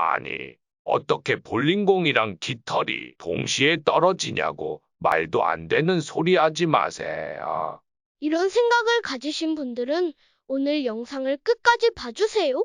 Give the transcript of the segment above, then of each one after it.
아니, 어떻게 볼링공이랑 깃털이 동시에 떨어지냐고 말도 안 되는 소리 하지 마세요. 이런 생각을 가지신 분들은 오늘 영상을 끝까지 봐주세요.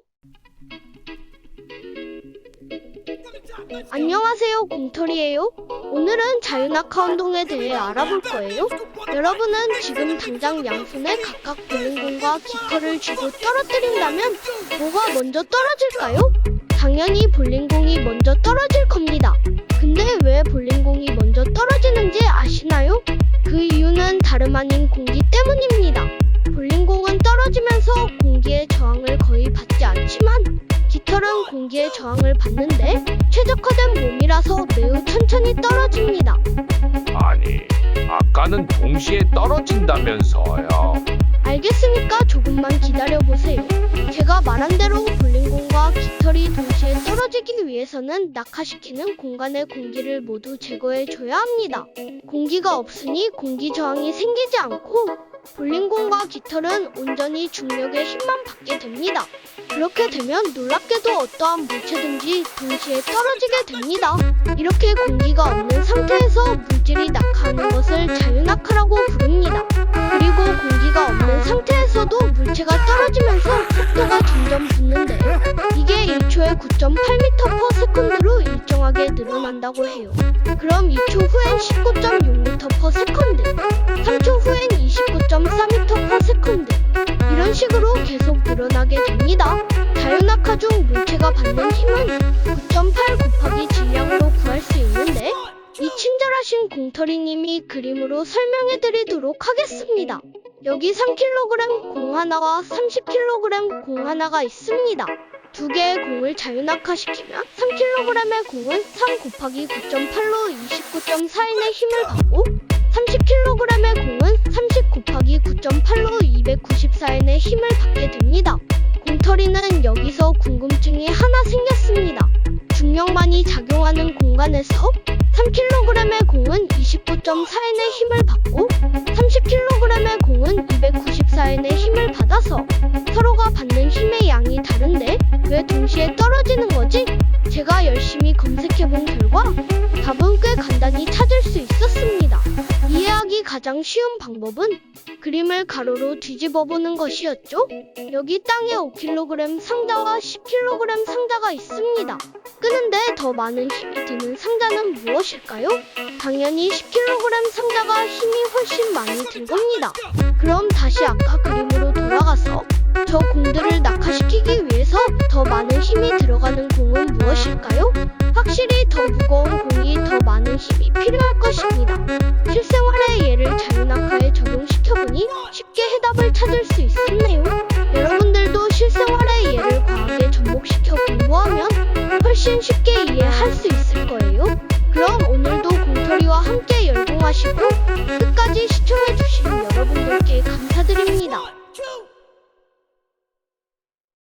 안녕하세요, 공털이에요. 오늘은 자유낙하 운동에 대해 알아볼 거예요. 여러분은 지금 당장 양손에 각각 볼링공과 깃털을 쥐고 떨어뜨린다면 뭐가 먼저 떨어질까요? 당연히 볼링공이 먼저 떨어질 겁니다. 근데 왜 볼링공이 먼저 떨어지는지 아시나요? 그 이유는 다름 아닌 공기 때문입니다. 볼링공은 떨어지면서 공기의 저항을 거의 받지 않지만 깃털은 공기의 저항을 받는데 최적화된 몸이라서 매우 천천히 떨어집니다. 아니, 아까는 동시에 떨어진다면서요. 알겠으니까 조금만 기다려보세요. 제가 말한 대로 깃털이 떨어지기 위해서는 낙하시키는 공간의 공기를 모두 제거해줘야 합니다. 공기가 없으니 공기 저항이 생기지 않고 볼링공과 깃털은 온전히 중력의 힘만 받게 됩니다. 그렇게 되면 놀랍게도 어떠한 물체든지 동시에 떨어지게 됩니다. 이렇게 공기가 없는 상태에서 물질이 낙하하는 것을 자유낙하라고 부릅니다. 그리고 공기가 없는 상태 에서도 물체가 떨어지면서 속도가 점점 붙는데 이게 1초에 9.8m 세컨드로 일정하게 늘어난다고 해요. 그럼 2초 후엔 19.6m 세컨드, 3초 후엔 29.4m 세컨드 이런 식으로 계속 늘어나게 됩니다. 자유낙하 중 물체가 받는 힘은 9.8 곱하기 질량으로 구할 수 있는데 이 친절하신 공터리님이 그림으로 설명해 드리도록 하겠습니다. 여기 3kg 공 하나와 30kg 공 하나가 있습니다. 두 개의 공을 자유낙하시키면 3kg의 공은 3 곱하기 9.8로 29.4인의 힘을 받고 30kg의 공은 30 곱하기 9.8로 294인의 힘을 받게 됩니다. 공터리는 여기서 궁금증이 하나 생겼습니다. 중력만이 작용하는 공간에서 3kg의 공은 29.4인의 힘을 받고 30kg의 공은 294인의 힘을 받아서 서로가 받는 힘의 양이 다른데 왜 동시에 떨어지는 거지? 제가 열심히 검색해 본 결과 답은 꽤 간단히 찾을 수 있었습니다. 이해하기 가장 쉬운 방법은 그림을 가로로 뒤집어 보는 것이었죠. 여기 땅에 5kg 상자와 10kg 상자가 있습니다. 끄는데 더 많은 힘이 드는 상자는 무엇일까요? 당연히 10kg 상자가 힘이 훨씬 많이 들 겁니다. 그럼 다시 아까 시키기 위해서 더 많은 힘이 들어가는 공은 무엇일까요? 확실히 더 무거운 공이 더 많은 힘이 필요할 것입니다. 실생활의 예를 자유낙하에 적용시켜보니 쉽게 해답을 찾을 수 있었네요. 여러분들도 실생활의 예를 과학에 접목시켜 공부하면 훨씬 쉽게 이해할 수 있을 거예요. 그럼 오늘도 공터리와 함께 열공하시고 끝까지 시청해주신 여러분들께 감사드립니다.